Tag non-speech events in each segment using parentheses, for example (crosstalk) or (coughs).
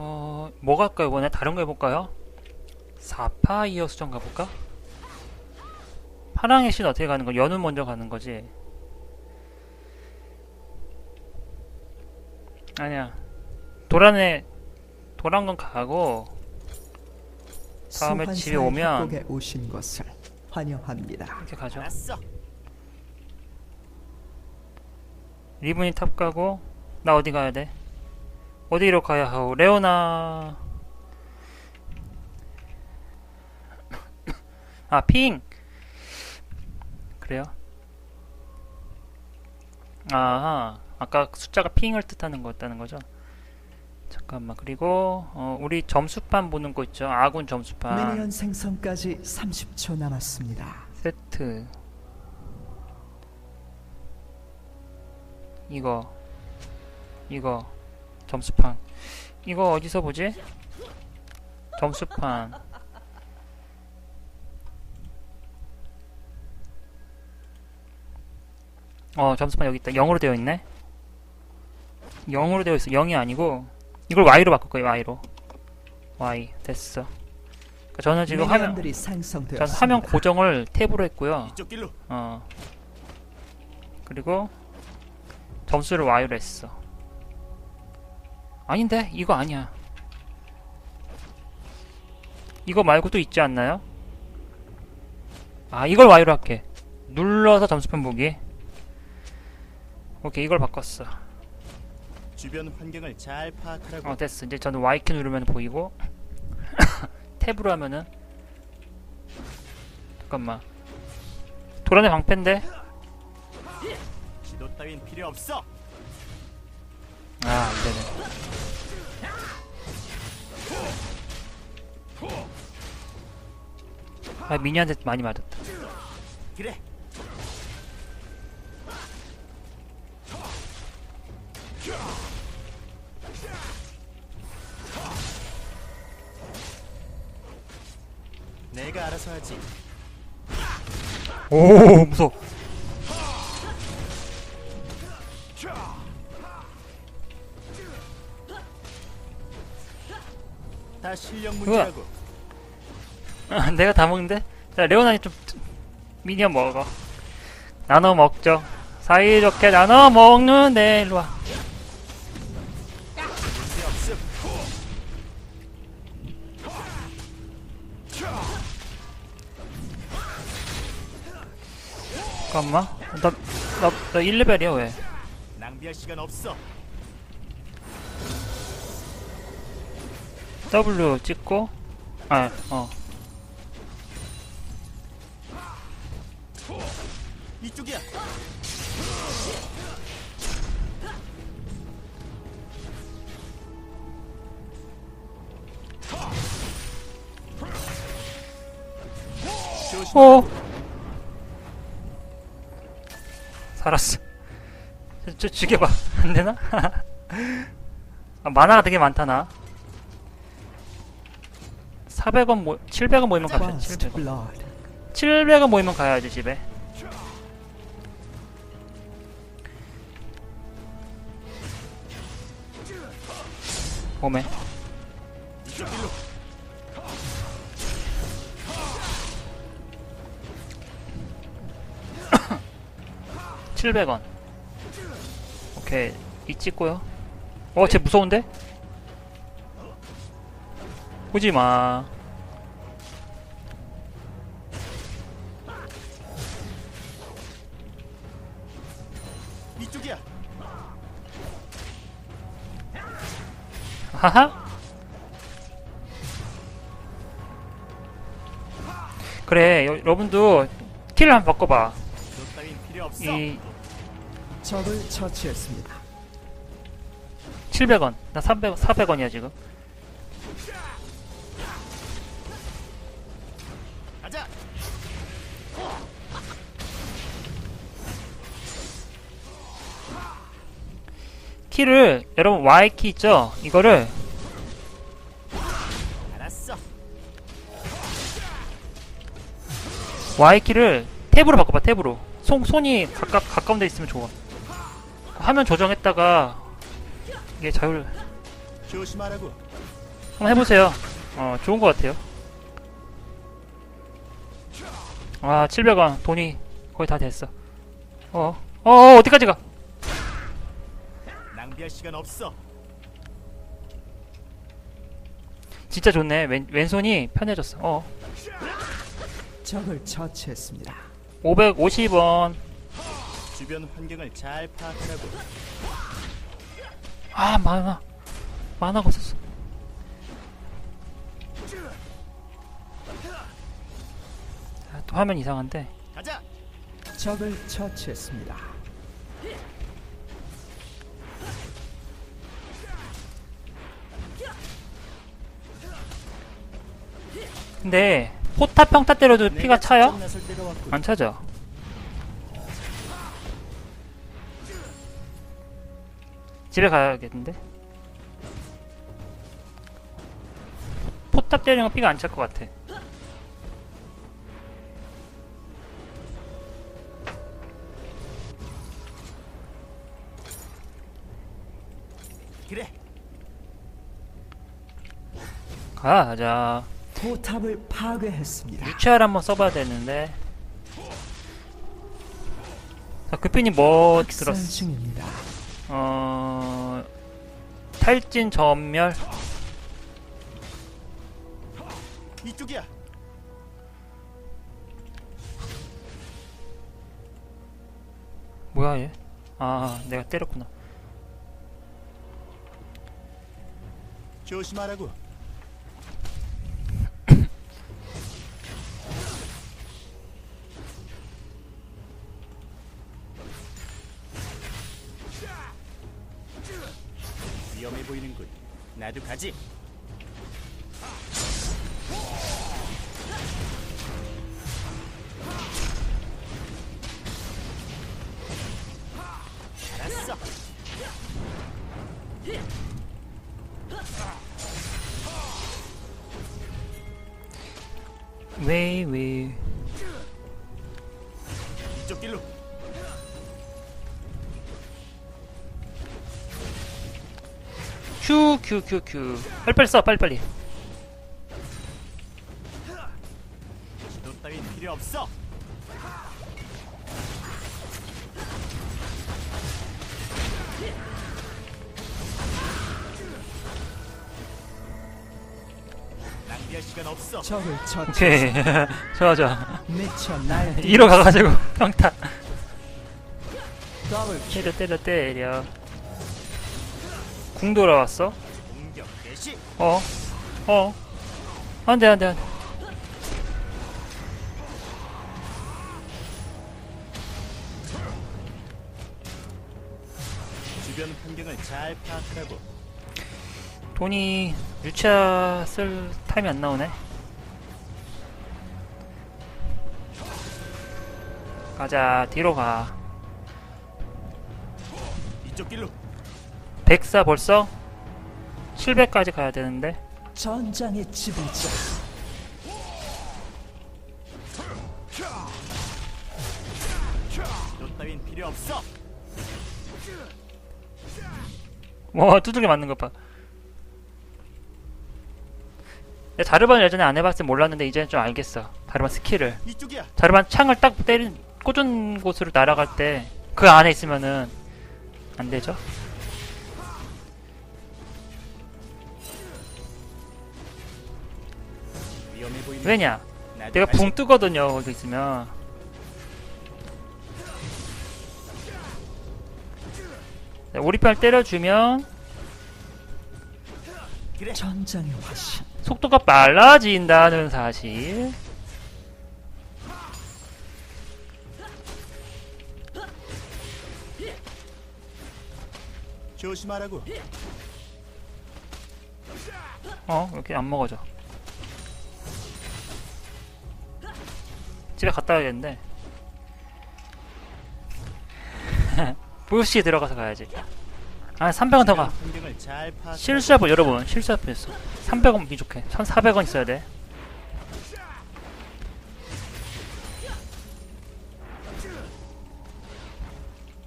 어, 뭐 갈까요, 이번에? 다른 거 해볼까요? 사파이어 수정 가볼까? 파랑의 신 어떻게 가는 거? 연우 먼저 가는 거지? 아니야. 도란에, 도란 건 가고, 다음에 집에 오면 오신 것을 환영합니다. 이렇게 가죠. 알았어. 리븐이 탑 가고, 나 어디 가야 돼? 어디로 가야 하오? 레오나. 아, 핑! 그래요? 아하. 아까 숫자가 핑을 뜻하는 거였다는 거죠? 잠깐만. 그리고, 어, 우리 점수판 보는 거 있죠? 아군 점수판. 미니언 생성까지 30초 남았습니다. 세트. 이거. 이거. 점수판. 이거 어디서 보지? 점수판. 어, 점수판 여기 있다. 0으로 되어 있네. 0으로 되어 있어. 0이 아니고 이걸 Y로 바꿀 거예요. Y로. Y. 됐어. 그러니까 저는 지금 화면 전. 화면 고정을 탭으로 했고요. 어. 그리고 점수를 Y로 했어. 아닌데? 이거 아니야. 이거 말고 또 있지 않나요? 아, 이걸 Y로 할게. 눌러서 점수판 보기. 오케이, 이걸 바꿨어. 주변 환경을 잘 파악하라고. 어, 됐어. 이제 저는 Y키 누르면 보이고, (coughs) 탭으로 하면은, 잠깐만. 도란의 방패인데? 지도 따윈 필요 없어. 아, 안 되네. 아, 미니한테 많이 맞았다. 그래. 내가 알아서 하지. 오, 무서워. 내가 다 먹는데? 자, 레오나니 좀, 미니언 먹어. 나눠 먹죠. 사이좋게 나눠 먹는데, 일로와. 문제 없음. 잠깐만. 나, 나, 나 1레벨이야, 왜? 낭비할 시간 없어. W 찍고, 아, 어. 이쪽이야. 오! 살았어. 저, 저 죽여봐. (laughs) 안 되나? (laughs) 아, 만화가 되게 많다, 나. 400원 모, 700원 모이면 갑시다, First 700원. blood. 700원 모이면 가야지, 집에. 길로. 700원. (coughs) 오케이. 이 찍고요. 어, 쟤 무서운데? 오지 마. 하하. 그래, 여, 여러분도 킬을 한번 바꿔봐. 이 적을 처치했습니다. 700원. 나 300, 400원이야, 지금. 키를, 여러분, Y키 있죠? 이거를 알았어. Y키를 탭으로 바꿔봐, 탭으로. 손, 손이 가까, 가까운 데 있으면 좋아. 화면 조정했다가, 이게 자율, 조심하라고. 한번 해보세요. 어, 좋은 것 같아요. 아, 700원. 돈이 거의 다 됐어. 어, 어, 어 어디까지 가? 낭비할 시간 없어. 진짜 좋네. 왼, 왼손이 편해졌어. 어, 적을 처치했습니다. 550원. 주변 환경을 잘 파악하라고. 아, 만화. 만화가 없었어. 아, 또 화면 이상한데. 가자. 적을 처치했습니다. 근데, 포타 평타 때려도 피가 내가 차요? 안 차죠? 집에 가야겠는데? 포탑 때리는 거 피가 안 찰 것 같아. 그래. 가자. 포탑을 파괴했습니다. 유치알 한번 써봐야 되는데. 자, 급빈이 뭐 들었어? 중입니다. 어... 탈진 전멸? 이쪽이야. 뭐야 얘? 아, 내가 때렸구나. 조심하라고. 가지. 큐, 큐, 큐, 큐. 빨리빨리 써, 빨리빨리. 지도 따윈 필요 없어. 낭비할 시간 없어. 적을 처치. 오케이. (laughs) 좋아, 좋아. 미쳐 날. (laughs) 이로 가가지고 평타. 더블 때려, 때려, 때려. 궁 돌아왔어? 어, 어. 안 돼, 안 돼, 안 돼. 주변 환경을 잘 파악하라고. 돈이 유치아 쓸 타임이 안 나오네. 가자, 뒤로 가. 이쪽 길로. 백사 벌써? 700까지 가야 되는데. 전장의 지배자. 따윈 필요 없어. 와, 두들겨 맞는 것 봐. 자르반 예전에 안 해봤을 때 몰랐는데 이제는 좀 알겠어. 자르반 스킬을. 이쪽이야. 자르반 창을 딱 때린, 꽂은 곳으로 날아갈 때 그 안에 있으면은 안 되죠? 왜냐? 내가. 붕 뜨거든요, 거기 있으면. 네, 오리팔 때려주면. 전장의 화신. 속도가 빨라진다는 사실. 조심하라고. 어, 이렇게 안 먹어져. 집에 갔다 와야겠는데. 불시 (laughs) 들어가서 가야지. 아 300원 더가. 실수해보 여러분 실수해보 있어. 300원 미족해 1400원 있어야 돼.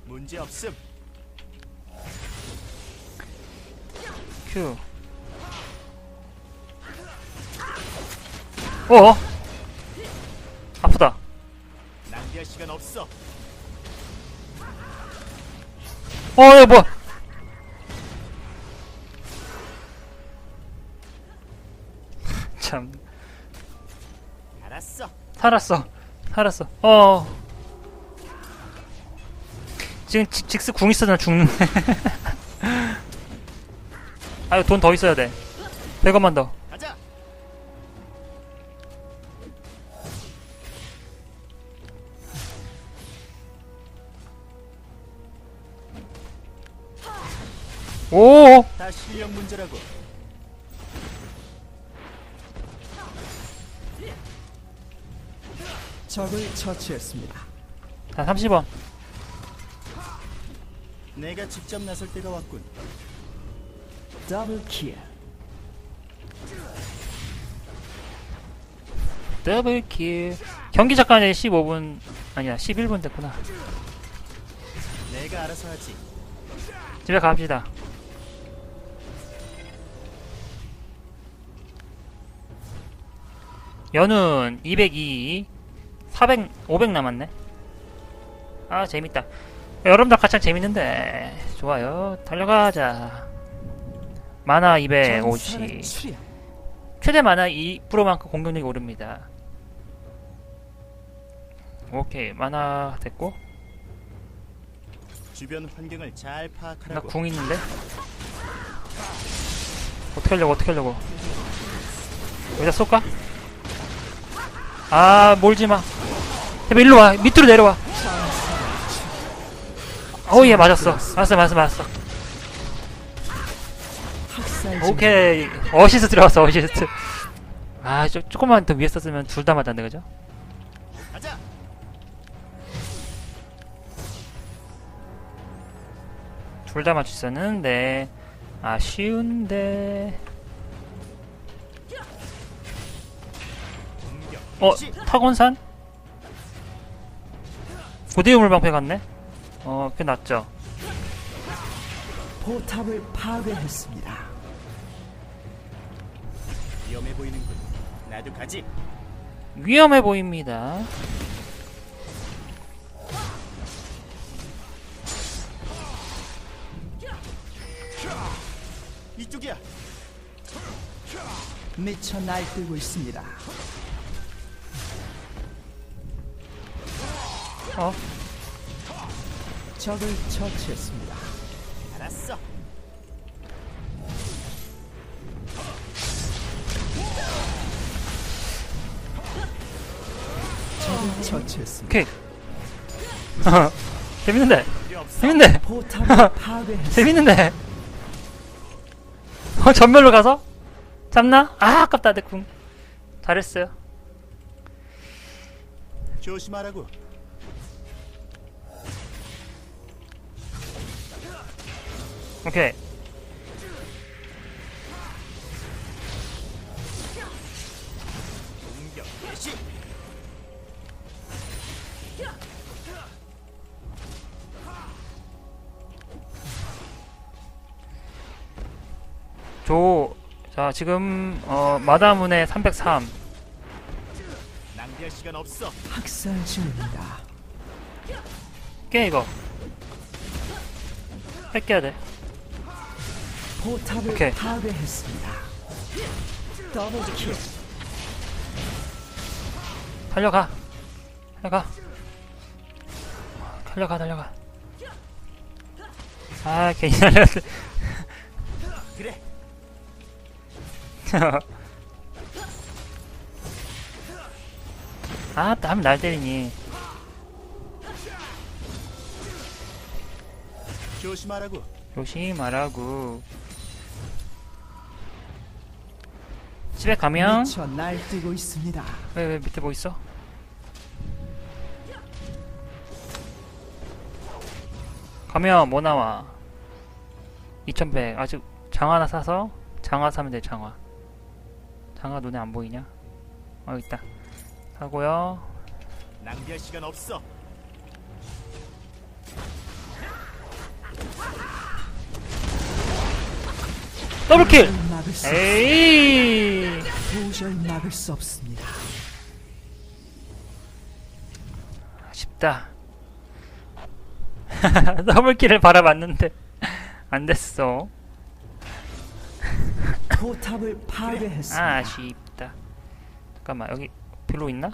문제 없음. 큐. 어어? 아프다. 낭비할 시간 없어. 어, 이거 뭐야? (laughs) 참, 알았어. 살았어. 살았어. 어. 지금 직, 직스 궁 있어서 나 죽는데. (laughs) 아유, 돈 더 있어야 돼. 100원만 더. 오! 다 실력 문제라고. 적을 처치했습니다. 자, 30원. 내가 직접 나설 때가 왔군. 더블 킬. 더블킬. 경기 잠깐에 15분, 아니야, 11분 됐구나. 내가 알아서 하지. 집에 갑시다. 연운 202, 400, 500 남았네. 아 재밌다. 여러분들 같이 하면 재밌는데 좋아요. 달려가자. 만화 전설의 250. 출현. 최대 만화 2%만큼 공격력이 오릅니다. 오케이 만화 됐고 주변 환경을 잘나 파악하라고. 궁 있는데 어떻게 하려고 어떻게 하려고 여기다 쏠까? 아 몰지마. 제발 일로 와. 밑으로 내려와. 어우 얘 맞았어. 맞았어 맞았어 맞았어. 오케이. 어시스트 들어갔어 어시스트. 아 조, 조금만 더 위에 썼으면 둘 다 맞았네 그죠? 둘다수 있었는데 아쉬운데 어 시. 타곤산? 고대 유물 방패 같네? 어, 꽤 낫죠. 포탑을 파괴했습니다. 위험해 보이는군. 나도 가지. 위험해 보입니다. 이쪽이야. 미쳐 날뛰고 있습니다. 어? 적을 처치했습니다. 알았어. 적을 처치했습니다. 오케이. (laughs) 재밌는데? 재밌는데? (laughs) 재밌는데? 어, 전멸로 가서? 잡나? 아, 아깝다, 내 궁. 잘했어요. 조심하라고. 오케이. 조, 자, 지금, 어, 마다문의 303. 낭비할 시간 없어. 학살 중입니다. 깨, 이거. 뺏겨야 돼. 포탑을 오케이. 파괴했습니다. 더블 킬. 달려가. 달려가. 달려가, 달려가. 아, 괜히 달려갔어. 그래. (laughs) 아, 남날 때리니. 조심하라고. 조심하라고. 집에 가면 미쳐 날뛰고 있습니다. 왜, 왜 밑에 뭐 있어? 가면 뭐 나와? 2100 아직 장화 하나 사서 장화 사면 돼 장화 장화 눈에 안 보이냐? 어 있다 사고요 낭비할 시간 없어. 더블킬! 막을 수 에이 도저히 막을 수 없습니다. 쉽다. (laughs) 더블킬을 바라봤는데 안 됐어. 포탑을 파괴했습니다. 아, 아쉽다. 잠깐만 여기 별로? 있나?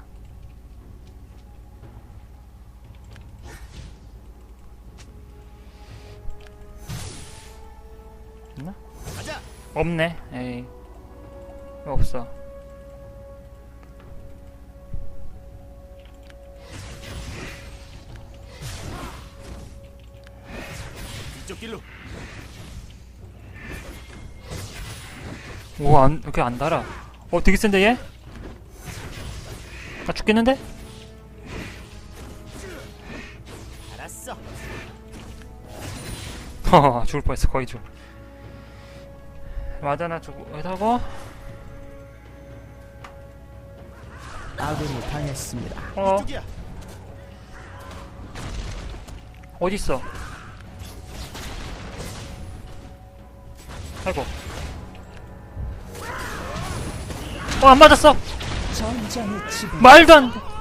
없네. 에이. 왜 없어. 이쪽 길로. 오, 안, 이렇게 안 달아. 어, 되게 센데, 얘? 나 죽겠는데? 알았어. (laughs) 허, 죽을 뻔했어, 거의 죽. 맞아나 죽고, 하고, 아군이 당했습니다. 어, 이쪽이야. 어딨어? 아이고. 어, 안 맞았어! 전장의 지배. 말도 안 돼!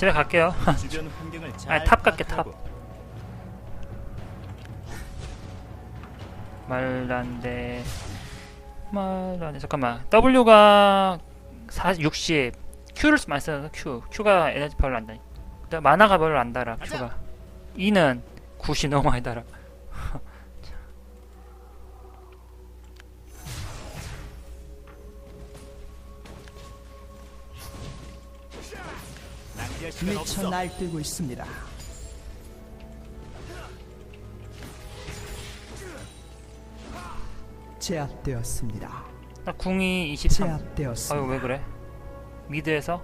집에 갈게요. 주변 환경을 (laughs) 잘 아, 탑 갈게. 말도 안 돼. 잠깐만. W가 4, 60. Q를 많이 써서 Q. Q가 에너지 별로 안. 근데 만화가 별로 안 달아. Q가. E는 90이 너무 많이 달아. 미쳐. 날뛰고 있습니다. 제압되었습니다. 나 궁이 23. 아유, 제압되었습니다. 왜 그래? 미드에서?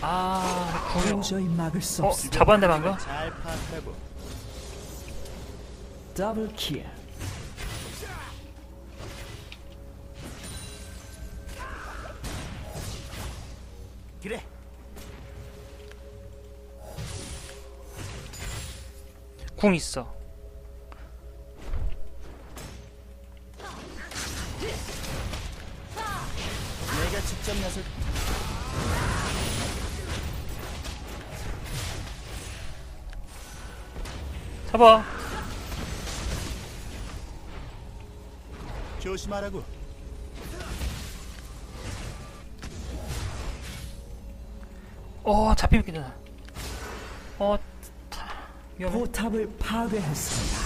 아, 궁이. 도저히 막을 수 어. 잡았는데 방금? 잘 파악하고. 더블 킬. 궁 있어. 내가 직접 나설. 잡아. 조심하라고. 어, 잡히면 괜찮아. 어, 차, 위험해. 포탑을 파괴했습니다.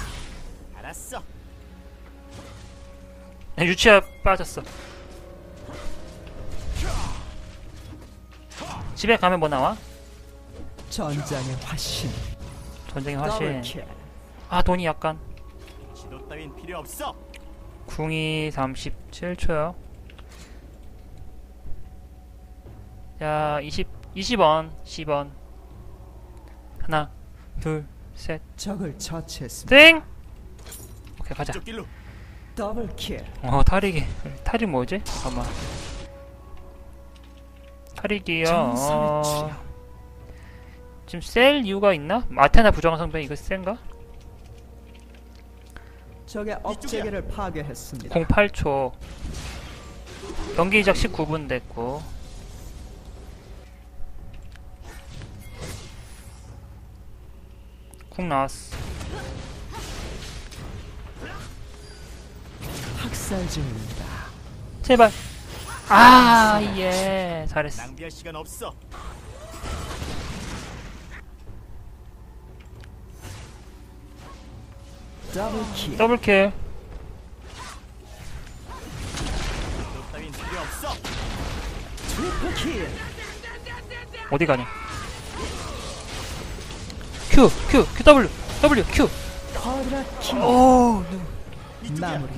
알았어. 야, 유치아 빠졌어. 집에 가면 뭐 나와? 전장의 화신. 전쟁의 화신. 킬. 아, 돈이 약간. 지도 따윈 필요 없어. 궁이 37초요. 야, 20, 20원, 10원. 하나, 둘, 셋, 적을 처치했습니다. 땡! 오케이, 가자. 길로. 더블 킬. 어, 탈익이. 탈익 뭐지? 잠깐만. 정상의 어. 지금 셀 이유가 있나? 아테나 부정한 성배 이거 센가? 적의 업체계를 파괴했습니다. 08초. 경기 이적 19분 됐고. 쿵 나왔어. 학살 중입니다. 제발. 아, 예. 잘했어. 낭비할 시간 없어. 더블 킬. 더블킬. 지도 따윈 필요 없어. 트리플 킬. 어디 가냐? Q, Q, Q, W, W, Q. 오. 마무리.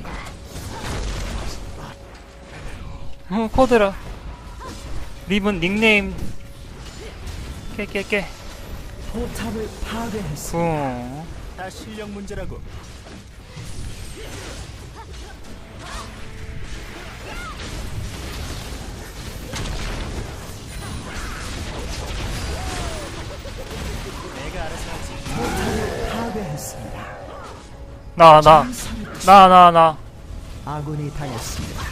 어, 코드라. 리븐 닉네임. 깨, 깨, 깨. 포탑을 파괴했습니다. 쿵. 다 실력 문제라고. 나, 나, 전설의 나, 나, 나. 아군이 당했습니다.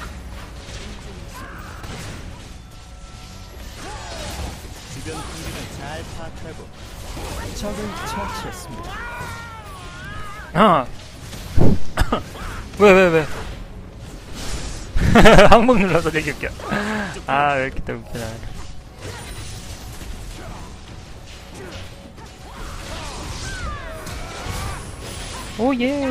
주변 환경을 잘 파악하고 적을 처치했습니다. 어. (laughs) 왜, 왜, 왜? (laughs) 항목 눌러서 되게 웃겨. 아, 왜 이렇게 또 웃겨, 나 오, 예.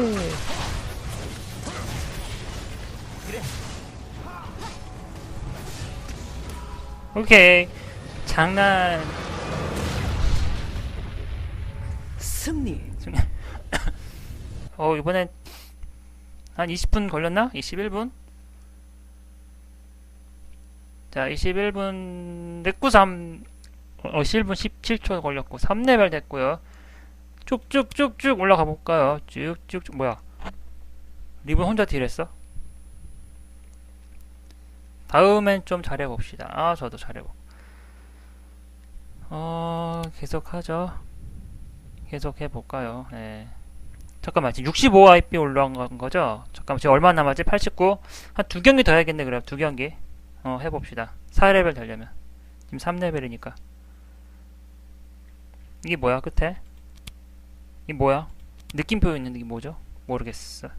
오케이. 장난. 승리. (coughs) 어, 이번엔 한 20분 걸렸나? 21분? 자, 21분 렉구삼 어, 11분 17초 걸렸고 3레벨 됐고요. 쭉쭉쭉쭉 올라가 볼까요? 쭉쭉쭉 뭐야? 리본 혼자 딜했어? 다음엔 좀 잘해봅시다. 아, 저도 잘해보. 어, 계속 하죠. 계속 해볼까요? 네. 잠깐만 지금 65 IP 올라간 거죠? 잠깐만 지금 얼마 남았지? 89? 한 두 경기 더 해야겠네 그럼 두 경기 어 해봅시다 4레벨 되려면 지금 3레벨이니까 이게 뭐야 끝에? 이게 뭐야? 느낌표 있는데 이게 뭐죠? 모르겠어